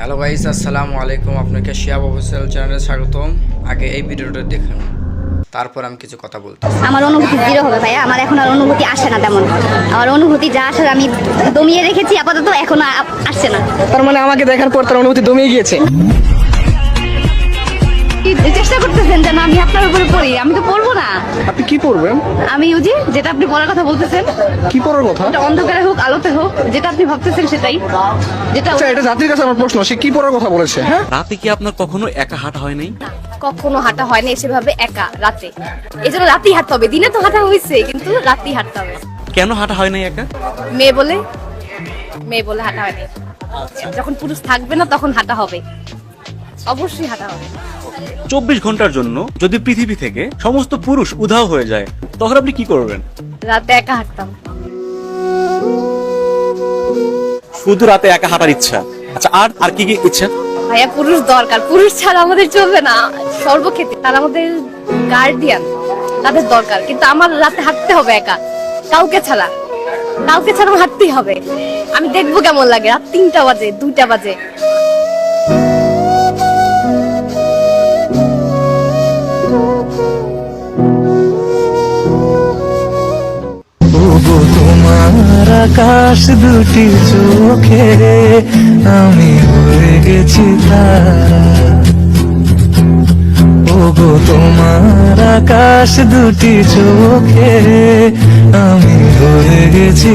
Hello guys আসসালামু আলাইকুম। আপনাকে শিয়াব অফিসিয়াল চ্যানেলে স্বাগতম। আগে এই ভিডিওটা দেখুন। তারপর আমি কিছু কথা বলতে আমার অনুভূতি জিরো হবে ভাইয়া। আমার এখন আর অনুভূতি আসে না তেমন। আমার অনুভূতি যা আসার আমি দমিয়ে রেখেছি আপাতত এখন আসছে না। তার মানে আমাকে দেখার পর তার অনুভূতি দমিয়ে গিয়েছে? কি চেষ্টা করতেছেন যেন আমি আপনার উপরে পড়ি? আমি তো পড়ব না। আপনি কি পড়বেন? আমি ওই যে যেটা আপনি বলার কথা বলতেছেন। কি পড়ার কথা? এটা অন্ধকারে হোক আলোতে হোক যেটা আপনি ভাবতেছেন সেটাই। যেটা আচ্ছা এটা জাতির কাছে আমার প্রশ্ন সে কি পড়ার কথা বলেছে হ্যাঁ? রাতে কি আপনার কখনো একা হাঁটা হয় নাই? কখনো হাঁটা হয় না সেভাবে একা রাতে। এই জন্য রাতেই হাঁটতে হবে। দিনে তো হাঁটা হয়েছে কিন্তু রাতেই হাঁটতে হবে। কেন হাঁটা হয় নাই একা? মেয়ে বলে মেয়ে বলে হাঁটা হয়নি যখন পুরুষ থাকবে না তখন হাঁটা হবে। অবশ্যই হাঁটা হবে। চব্বিশ ঘণ্টার জন্য যদি পৃথিবী থেকে সমস্ত পুরুষ উধাও হয়ে যায় তখন আপনি কি করবেন? রাতে একা হাঁটতাম। শুধু রাতে একা হাঁটার ইচ্ছা। আচ্ছা আর আর কি কি ইচ্ছা? ভাইয়া পুরুষ দরকার। পুরুষ ছাড়া আমাদের চলবে না। সর্বক্ষেত্রে তারা আমাদের গার্ডিয়ান তাদের দরকার। কিন্তু আমার রাতে হাঁটতে হবে একা। কাউকে ছাড়া। কাউকে ছাড়া হাঁটতেই হবে। আমি দেখব কেমন লাগে। রাত তিনটা বাজে দুইটা বাজে। তোমার আকাশ দুটি চোখে আমি হয়ে গেছি তারা। ওগো, তোমার আকাশ দুটি চোখে আমি হয়ে গেছি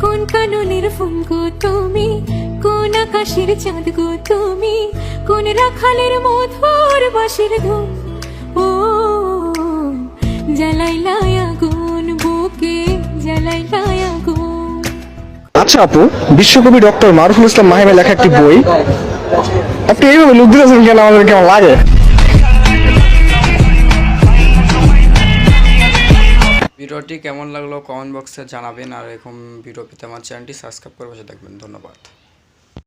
কোন কাননের ফুল গো তুমি? কোন আকাশের চাঁদ গো তুমি? কোন রাখালের মধুর বাঁশির ধুম ও জ্বালাইলাই আগুন আচ্ছা আপু, বিশ্বকবি ডক্টর মারুফুল ইসলাম মাহিমের লেখা একটি বই। আপনি এইভাবে লুক দিতেছেন কেন? আমাদের কেমন লাগে? ভিডিওটি কেমন লাগল কমেন্ট বক্সে জানাবেন, আর এরকম ভিডিও পেতে আমার চ্যানেলটি সাবস্ক্রাইব করে বসে থাকবেন। ধন্যবাদ।